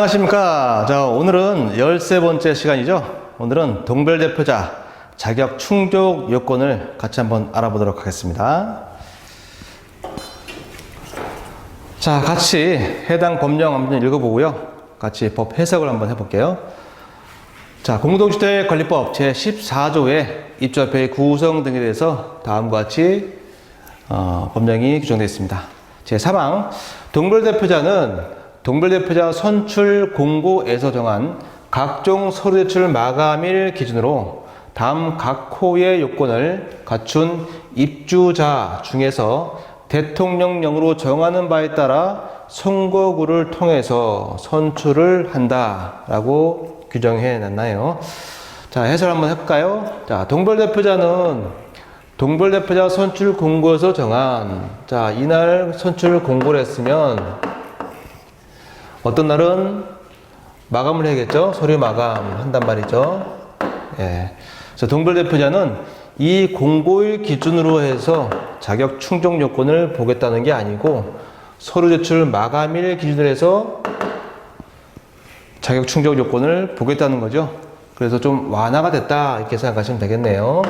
안녕하십니까. 자, 오늘은 13번째 시간이죠. 오늘은 동별 대표자 자격 충족 요건을 같이 한번 알아보도록 하겠습니다. 자, 같이 해당 법령 한번 읽어보고요. 같이 법 해석을 한번 해볼게요. 자, 공동주택 관리법 제14조의 입주협회의 구성 등에 대해서 다음과 같이 어, 법령이 규정되어 있습니다. 제3항 동별대표자는 동별대표자 선출 공고에서 정한 각종 서류 제출 마감일 기준으로 다음 각 호의 요건을 갖춘 입주자 중에서 대통령령으로 정하는 바에 따라 선거구를 통해서 선출을 한다라고 규정해 놨나요? 자, 해설 한번 해볼까요? 자, 동별대표자는 동별대표자 선출 공고에서 정한 자, 이날 선출 공고를 했으면 어떤 날은 마감을 해야겠죠? 서류 마감 한단 말이죠. 예. 그래서 동별 대표자는 이 공고일 기준으로 해서 자격 충족 요건을 보겠다는 게 아니고 서류 제출 마감일 기준으로 해서 자격 충족 요건을 보겠다는 거죠. 그래서 좀 완화가 됐다 이렇게 생각하시면 되겠네요.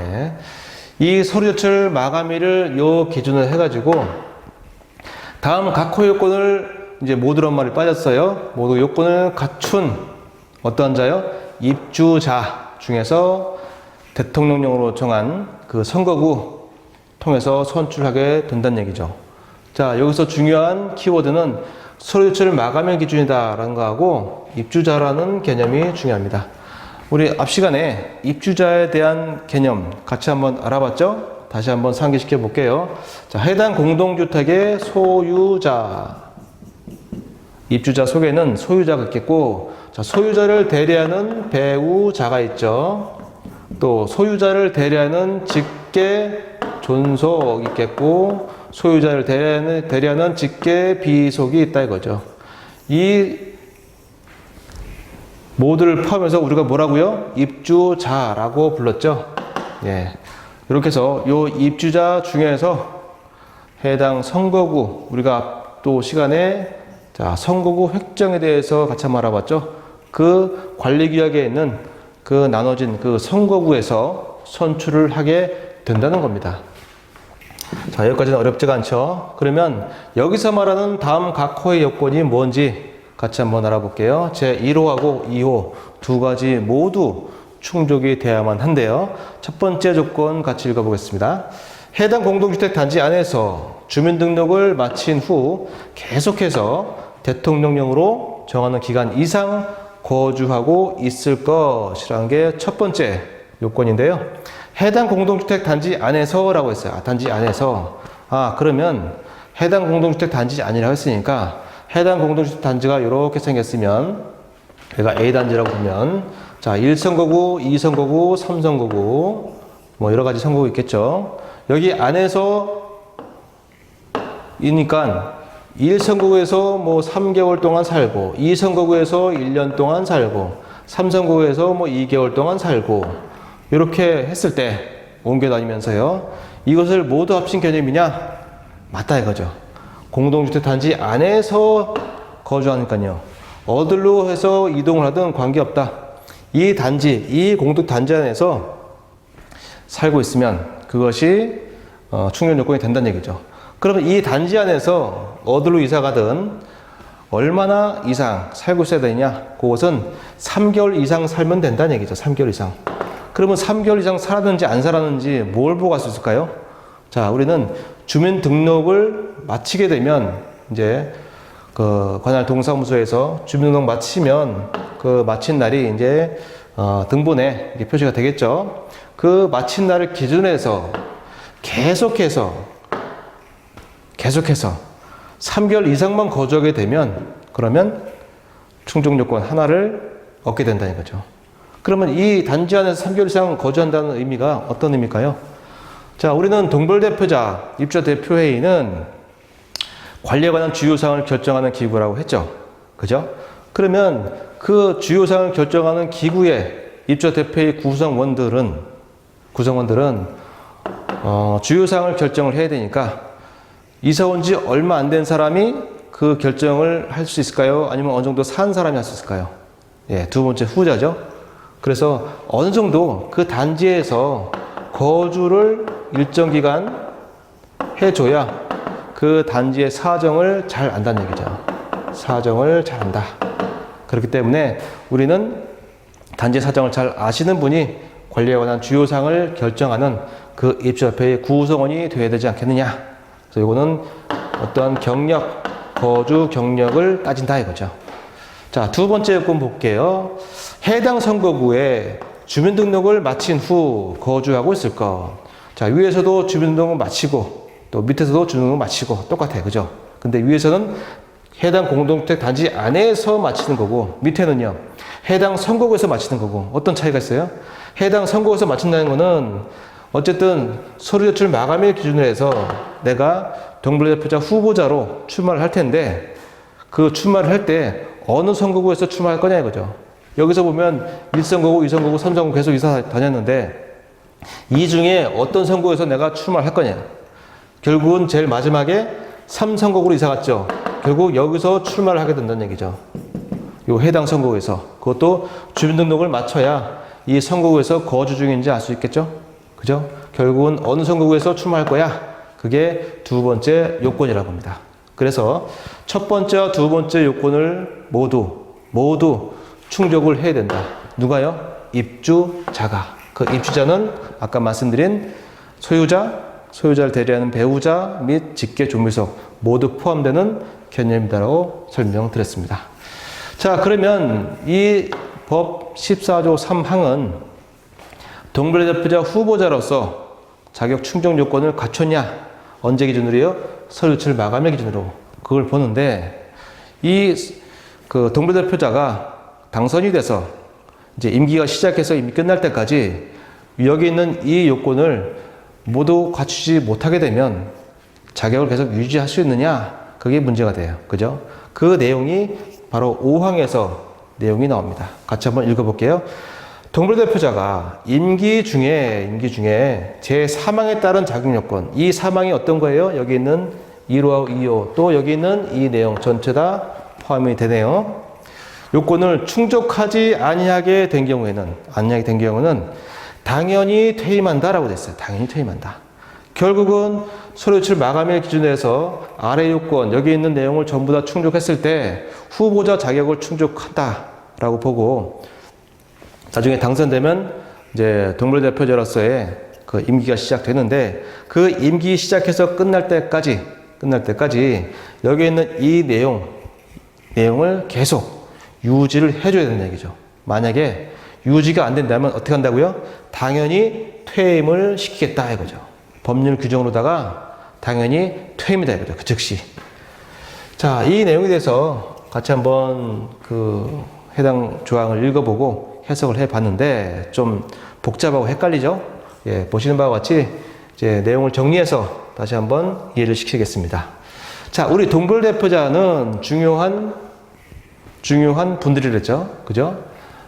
예. 이 서류 제출 마감일을 요 기준으로 해가지고 다음 각호 요건을 이제 모두란 말이 빠졌어요. 모두 요건을 갖춘 어떠한 자요? 입주자 중에서 대통령령으로 정한 그 선거구 통해서 선출하게 된다는 얘기죠. 자, 여기서 중요한 키워드는 서류 제출 마감일 기준이다라는 거하고 입주자라는 개념이 중요합니다. 우리 앞 시간에 입주자에 대한 개념 같이 한번 알아봤죠? 다시 한번 상기시켜 볼게요. 자, 해당 공동주택의 소유자. 입주자 속에는 소유자가 있겠고, 자, 소유자를 대리하는 배우자가 있죠. 또 소유자를 대리하는 직계 존속 있겠고, 소유자를 대리하는, 대리하는 직계 비속이 있다 이거죠. 이 모두를 포함해서 우리가 뭐라고요? 입주자라고 불렀죠. 예. 이렇게 해서 요 입주자 중에서 해당 선거구 우리가 또 시간에 자, 선거구 획정에 대해서 같이 한번 알아봤죠. 그 관리규약에 있는 그 나눠진 그 선거구에서 선출을 하게 된다는 겁니다. 자, 여기까지는 어렵지가 않죠. 그러면 여기서 말하는 다음 각 호의 요건이 뭔지 같이 한번 알아볼게요. 제 1호하고 2호 두 가지 모두 충족이 돼야만 한데요. 첫 번째 조건 같이 읽어보겠습니다. 해당 공동주택 단지 안에서 주민등록을 마친 후 계속해서 대통령령으로 정하는 기간 이상 거주하고 있을 것이라는 게 첫 번째 요건인데요. 해당 공동주택 단지 안에서라고 했어요. 아, 단지 안에서. 아, 그러면 해당 공동주택 단지 아니라고 했으니까 해당 공동주택 단지가 이렇게 생겼으면 얘가 A 단지라고 보면 자, 1선거구, 2선거구, 3선거구 뭐 여러 가지 선거구 있겠죠. 여기 안에서 이니까 1선거구에서 뭐 3개월 동안 살고 2선거구에서 1년 동안 살고 3선거구에서 뭐 2개월 동안 살고 이렇게 했을 때 옮겨 다니면서요. 이것을 모두 합친 개념이냐? 맞다 이거죠. 공동주택 단지 안에서 거주하니까요. 어디로 해서 이동을 하든 관계없다. 이 단지, 이 공동 단지 안에서 살고 있으면 그것이 어, 충족 요건이 된다는 얘기죠. 그러면 이 단지 안에서 어디로 이사 가든 얼마나 이상 살고 있어야 되냐? 그것은 3개월 이상 살면 된다는 얘기죠. 3개월 이상. 그러면 3개월 이상 살았는지 안 살았는지 뭘 보고 갈수 있을까요? 자, 우리는 주민 등록을 마치게 되면 이제 그 관할 동사무소에서 주민등록 마치면 그 마친 날이 이제 어, 등본에 표시가 되겠죠. 그 마친 날을 기준해서 계속해서 계속해서 3개월 이상만 거주하게 되면 그러면 충족 요건 하나를 얻게 된다는 거죠. 그러면 이 단지 안에서 3개월 이상 거주한다는 의미가 어떤 의미일까요? 자, 우리는 동별대표자, 입주자 대표회의는 관리에 관한 주요 사항을 결정하는 기구라고 했죠. 그죠? 그러면 그 주요 사항을 결정하는 기구의 입주자 대표회의 구성원들은, 구성원들은, 어, 주요 사항을 결정을 해야 되니까 이사 온 지 얼마 안 된 사람이 그 결정을 할 수 있을까요? 아니면 어느 정도 산 사람이 할 수 있을까요? 예, 두 번째 후자죠. 그래서 어느 정도 그 단지에서 거주를 일정 기간 해줘야 그 단지의 사정을 잘 안다는 얘기죠. 사정을 잘 안다. 그렇기 때문에 우리는 단지 사정을 잘 아시는 분이 관리에 관한 주요 사항을 결정하는 그 입주협회의 구성원이 되어야 되지 않겠느냐. 그래서 이거는 어떠한 경력, 거주 경력을 따진다 이거죠. 자, 두 번째 요건 볼게요. 해당 선거구에 주민등록을 마친 후 거주하고 있을 것. 자, 위에서도 주민등록을 마치고 또 밑에서도 주민등록을 마치고 똑같아요. 그죠? 근데 위에서는 해당 공동주택 단지 안에서 마치는 거고 밑에는요. 해당 선거구에서 마치는 거고 어떤 차이가 있어요? 해당 선거구에서 마친다는 거는 어쨌든 서류 제출 마감일 기준으로 해서 내가 동물대표자 후보자로 출마를 할 텐데 그 출마를 할 때 어느 선거구에서 출마할 거냐 이거죠. 여기서 보면 1선거구, 2선거구, 3선거구 계속 이사 다녔는데 이 중에 어떤 선거에서 내가 출마를 할 거냐. 결국은 제일 마지막에 3선거구로 이사 갔죠. 결국 여기서 출마를 하게 된다는 얘기죠. 요 해당 선거구에서. 그것도 주민등록을 맞춰야 이 선거구에서 거주 중인지 알 수 있겠죠? 그죠? 결국은 어느 선거구에서 출마할 거야? 그게 두 번째 요건이라고 합니다. 그래서 첫 번째와 두 번째 요건을 모두, 모두 충족을 해야 된다. 누가요? 입주자가. 그 입주자는 아까 말씀드린 소유자, 소유자를 대리하는 배우자 및 직계 조미석 모두 포함되는 개념이다라고 설명드렸습니다. 자, 그러면 이 법 14조 3항은 동물대표자 후보자로서 자격 충족 요건을 갖췄냐? 언제 기준으로요? 서류출 마감일 기준으로 그걸 보는데 이 그 동물대표자가 당선이 돼서 이제 임기가 시작해서 임기 끝날 때까지 여기 있는 이 요건을 모두 갖추지 못하게 되면 자격을 계속 유지할 수 있느냐? 그게 문제가 돼요. 그죠? 그 내용이 바로 5항에서 내용이 나옵니다. 같이 한번 읽어볼게요. 동물대표자가 임기 중에, 임기 중에 제 사망에 따른 자격 요건, 이 사망이 어떤 거예요? 여기 있는 1호하고 2호, 또 여기 있는 이 내용 전체 다 포함이 되네요. 요건을 충족하지 아니하게 된 경우에는, 아니하게 된 경우는 당연히 퇴임한다라고 됐어요. 당연히 퇴임한다. 결국은 서류출 마감일 기준에서 아래 요건, 여기 있는 내용을 전부 다 충족했을 때 후보자 자격을 충족한다라고 보고 나중에 당선되면 이제 동물대표자로서의 그 임기가 시작되는데 그 임기 시작해서 끝날 때까지 끝날 때까지 여기 있는 이 내용 내용을 계속 유지를 해줘야 된다는 얘기죠. 만약에 유지가 안 된다면 어떻게 한다고요? 당연히 퇴임을 시키겠다 이거죠. 법률 규정으로다가 당연히 퇴임이다 이거죠. 그 즉시. 자, 이 내용에 대해서 같이 한번 그 해당 조항을 읽어보고 해석을 해 봤는데 좀 복잡하고 헷갈리죠? 예, 보시는 바와 같이 이제 내용을 정리해서 다시 한번 이해를 시키겠습니다. 자, 우리 동불 대표자는 중요한 중요한 분들이랬죠. 그죠?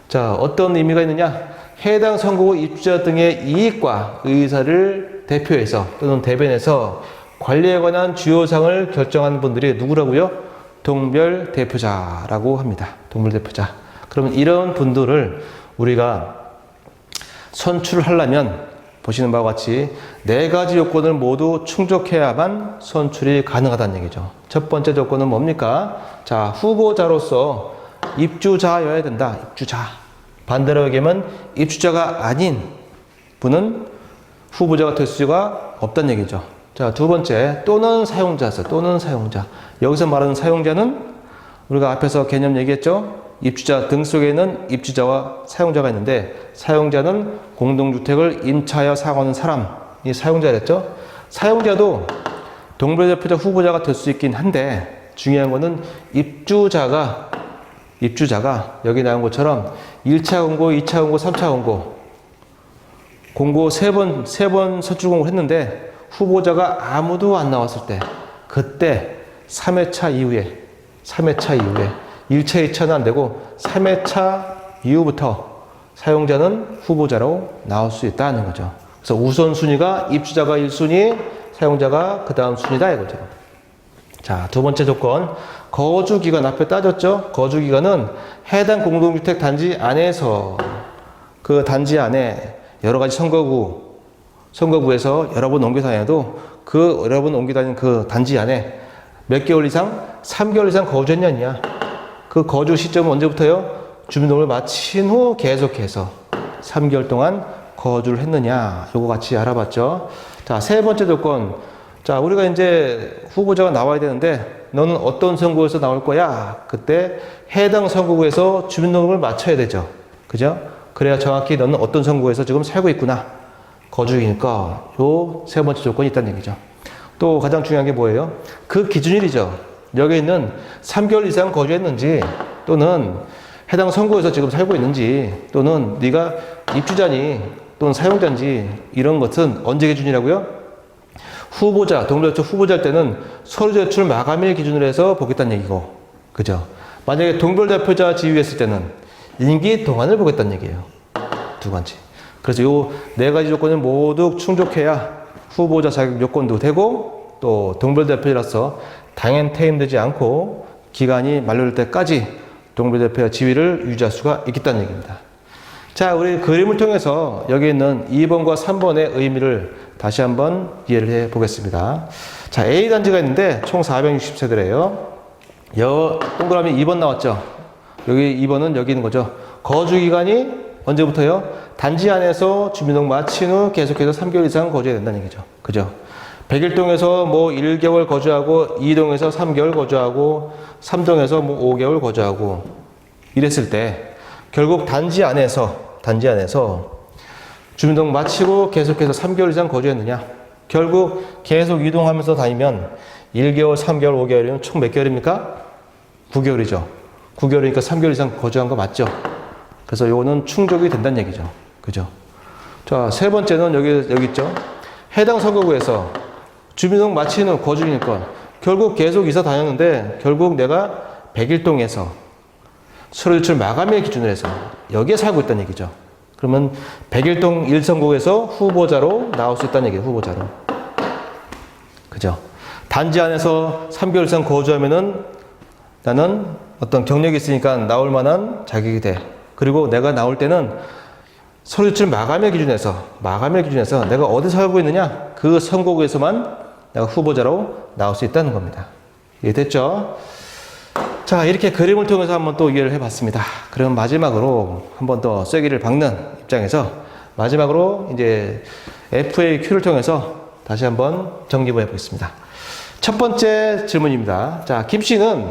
자, 어떤 의미가 있느냐? 해당 선거구 입주자 등의 이익과 의사를 대표해서 또는 대변해서 관리에 관한 주요 사항을 결정하는 분들이 누구라고요? 동별 대표자라고 합니다. 동별 대표자. 그러면 이런 분들을 우리가 선출하려면 보시는 바와 같이 네 가지 요건을 모두 충족해야만 선출이 가능하다는 얘기죠. 첫 번째 조건은 뭡니까? 자, 후보자로서 입주자여야 된다. 입주자. 반대로 얘기하면 입주자가 아닌 분은 후보자가 될 수가 없다는 얘기죠. 자, 두 번째, 또는 사용자서, 또는 사용자. 여기서 말하는 사용자는 우리가 앞에서 개념 얘기했죠? 입주자 등 속에는 입주자와 사용자가 있는데 사용자는 공동주택을 임차하여 사용하는 사람이 사용자랬죠. 사용자도 동물대표자 후보자가 될 수 있긴 한데 중요한 거는 입주자가 입주자가 여기 나온 것처럼 1차 공고, 2차 공고, 3차 공고 공고 세 번, 세번 서출 공고를 했는데 후보자가 아무도 안 나왔을 때 그때 3회차 이후에 3회차 이후에 1차, 2차는 안 되고 3회차 이후부터 사용자는 후보자로 나올 수 있다는 거죠. 그래서 우선순위가 입주자가 1순위, 사용자가 그 다음 순위다 이거죠. 자, 두 번째 조건. 거주 기간 앞에 따졌죠? 거주 기간은 해당 공동주택 단지 안에서 그 단지 안에 여러 가지 선거구, 선거구에서 여러 번 옮겨 다녀도 그 여러 번 옮겨 다니는 그 단지 안에 몇 개월 이상? 3개월 이상 거주했냐냐. 그 거주 시점은 언제부터요? 주민등록을 마친 후 계속해서 3개월 동안 거주를 했느냐. 요거 같이 알아봤죠. 자, 세 번째 조건. 자, 우리가 이제 후보자가 나와야 되는데 너는 어떤 선거에서 나올 거야? 그때 해당 선거구에서 주민등록을 맞춰야 되죠. 그죠? 그래야 정확히 너는 어떤 선거구에서 지금 살고 있구나. 거주이니까 요 세 번째 조건이 있다는 얘기죠. 또 가장 중요한 게 뭐예요? 그 기준일이죠. 여기 있는 3개월 이상 거주했는지 또는 해당 선거에서 지금 살고 있는지 또는 네가 입주자니 또는 사용자인지 이런 것은 언제 기준이라고요? 후보자, 동물대표 후보자일 때는 서류 제출 마감일 기준으로 해서 보겠다는 얘기고, 그죠? 만약에 동별대표자 지위했을 때는 임기 동안을 보겠다는 얘기예요. 두 가지. 그래서 요 네 가지 조건을 모두 충족해야 후보자 자격 요건도 되고 또 동별대표로서 당연 퇴임되지 않고 기간이 만료될 때까지 동별대표 지위를 유지할 수가 있겠다는 얘기입니다. 자, 우리 그림을 통해서 여기 있는 2번과 3번의 의미를 다시 한번 이해를 해 보겠습니다. 자, A 단지가 있는데 총 460세대래요. 여 동그라미 2번 나왔죠? 여기 2번은 여기 있는 거죠. 거주 기간이 언제부터요? 단지 안에서 주민등록 마친 후 계속해서 3개월 이상 거주해야 된다는 얘기죠. 그죠? 101동에서 뭐 1개월 거주하고 2동에서 3개월 거주하고 3동에서 뭐 5개월 거주하고 이랬을 때 결국 단지 안에서 단지 안에서 주민등록 마치고 계속해서 3개월 이상 거주했느냐? 결국 계속 이동하면서 다니면 1개월, 3개월, 5개월이면 총 몇 개월입니까? 9개월이죠. 9개월이니까 3개월 이상 거주한 거 맞죠? 그래서 요거는 충족이 된다는 얘기죠. 그죠? 자, 세 번째는 여기, 여기 있죠. 해당 선거구에서 주민등록 마치는 거주니까 결국 계속 이사 다녔는데 결국 내가 백일동에서 서류 제출 마감일 기준으로 해서 여기에 살고 있다는 얘기죠. 그러면 백일동 1선국에서 후보자로 나올 수 있다는 얘기예요. 후보자로. 그죠? 단지 안에서 3개월 이상 거주하면은 나는 어떤 경력이 있으니까 나올 만한 자격이 돼. 그리고 내가 나올 때는 서류 제출 마감일 기준에서 마감일 기준에서 내가 어디 살고 있느냐 그 선거구에서만 내가 후보자로 나올 수 있다는 겁니다. 이해됐죠? 자 이렇게 그림을 통해서 한번 또 이해를 해봤습니다. 그럼 마지막으로 한번 더 쐐기를 박는 입장에서 마지막으로 이제 FAQ를 통해서 다시 한번 정리해 보겠습니다. 첫 번째 질문입니다. 자, 김 씨는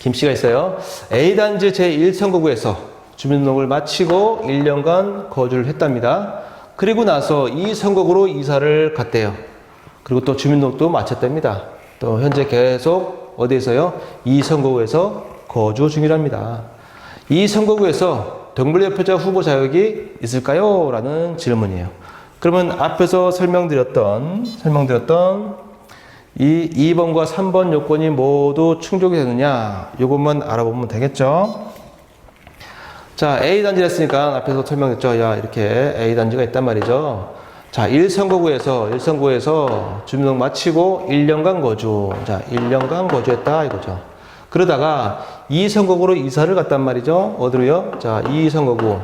김 씨가 있어요. A 단지 제 1선거구에서 주민등록을 마치고 1년간 거주를 했답니다. 그리고 나서 이 선거구로 이사를 갔대요. 그리고 또 주민등록도 마쳤답니다. 또 현재 계속 어디에서요? 이 선거구에서 거주 중이랍니다. 이 선거구에서 동물대표자 후보 자격이 있을까요? 라는 질문이에요. 그러면 앞에서 설명드렸던 설명드렸던 이 2번과 3번 요건이 모두 충족이 되느냐? 이것만 알아보면 되겠죠? 자, A 단지를 했으니까 앞에서 설명했죠. 야, 이렇게 A 단지가 있단 말이죠. 자, 1선거구에서, 1선거구에서 주민등록 마치고 1년간 거주. 자, 1년간 거주했다 이거죠. 그러다가 2선거구로 이사를 갔단 말이죠. 어디로요? 자, 2선거구.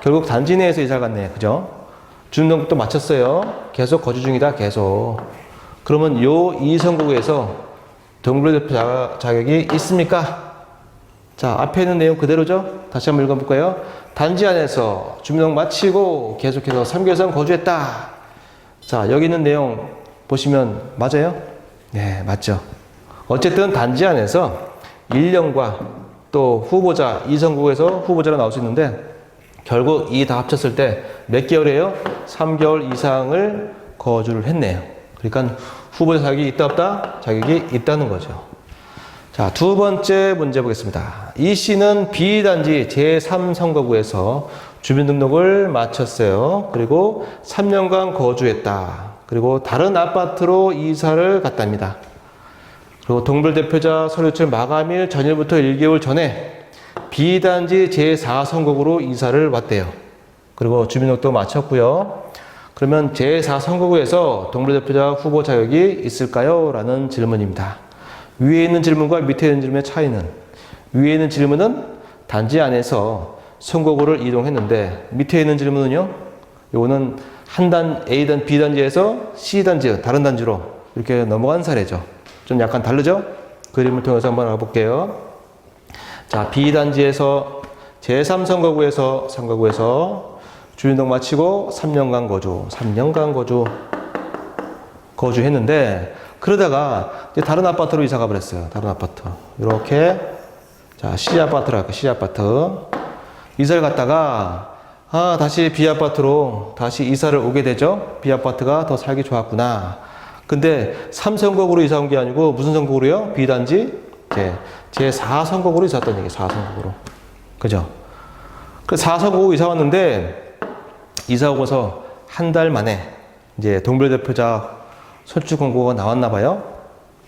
결국 단지 내에서 이사를 갔네. 그죠? 주민등록도 마쳤어요. 계속 거주 중이다. 계속. 그러면 요 2선거구에서 동물대표 자- 자격이 있습니까? 자, 앞에 있는 내용 그대로죠? 다시 한번 읽어볼까요? 단지 안에서 주민등록 마치고 계속해서 3개월 이상 거주했다. 자, 여기 있는 내용 보시면 맞아요? 네, 맞죠. 어쨌든 단지 안에서 1년과 또 후보자, 이선국에서 후보자로 나올 수 있는데 결국 이 다 합쳤을 때 몇 개월이에요? 3개월 이상을 거주를 했네요. 그러니까 후보자 자격이 있다 없다? 자격이 있다는 거죠. 자, 두 번째 문제 보겠습니다. 이 씨는 B단지 제3선거구에서 주민등록을 마쳤어요. 그리고 3년간 거주했다. 그리고 다른 아파트로 이사를 갔답니다. 그리고 동물대표자 서류철 마감일 전일부터 1개월 전에 B단지 제4선거구로 이사를 왔대요. 그리고 주민등록도 마쳤고요. 그러면 제4선거구에서 동물대표자 후보 자격이 있을까요? 라는 질문입니다. 위에 있는 질문과 밑에 있는 질문의 차이는 위에 있는 질문은 단지 안에서 선거구를 이동했는데 밑에 있는 질문은요. 요거는 한 단 A단 B단지에서 C단지 다른 단지로 이렇게 넘어간 사례죠. 좀 약간 다르죠? 그림을 통해서 한번 알아볼게요. 자, B단지에서 제3선거구에서 선거구에서 주민등 마치고 3년간 거주, 3년간 거주 거주했는데 그러다가 다른 아파트로 이사 가버렸어요. 다른 아파트. 이렇게 자 C 아파트로 할까 C 아파트 이사를 갔다가 아 다시 B 아파트로 다시 이사를 오게 되죠. B 아파트가 더 살기 좋았구나. 근데 3선거구로 이사 온 게 아니고 무슨 선거구로요? B 단지 제 제 4선거구로 이사 왔다는 얘기 4선거구로. 그죠? 그 4선거구 이사 왔는데 이사 오고서 한 달 만에 이제 동물대표자 선출 공고가 나왔나 봐요.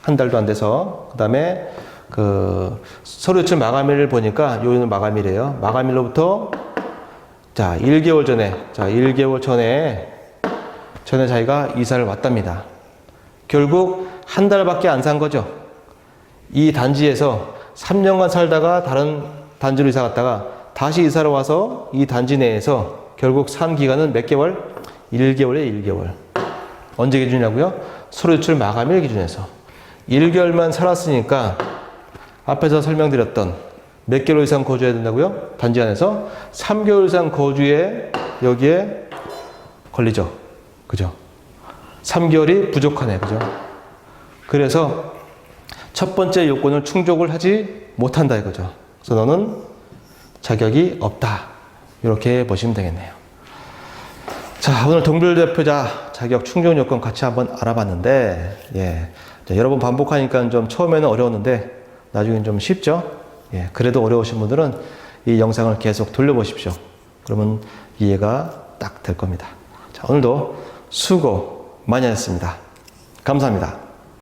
한 달도 안 돼서. 그 다음에 그 서류출 마감일을 보니까 요는 마감일이에요. 마감일로부터 자, 1개월 전에, 자, 1개월 전에 전에 자기가 이사를 왔답니다. 결국 한 달밖에 안 산 거죠. 이 단지에서 3년간 살다가 다른 단지로 이사 갔다가 다시 이사를 와서 이 단지 내에서 결국 산 기간은 몇 개월? 1개월에 1개월. 언제 기준이냐고요? 서류 제출 마감일 기준에서 1개월만 살았으니까 앞에서 설명드렸던 몇 개월 이상 거주해야 된다고요? 단지 안에서 3개월 이상 거주에 여기에 걸리죠. 그죠? 3개월이 부족하네. 그죠? 그래서 첫 번째 요건을 충족을 하지 못한다 이거죠. 그래서 너는 자격이 없다. 이렇게 보시면 되겠네요. 자, 오늘 동bil대표자 자격 충족 요건 같이 한번 알아봤는데, 예. 자, 여러 번 반복하니까 좀 처음에는 어려웠는데, 나중엔 좀 쉽죠? 예. 그래도 어려우신 분들은 이 영상을 계속 돌려보십시오. 그러면 이해가 딱 될 겁니다. 자, 오늘도 수고 많이 하셨습니다. 감사합니다.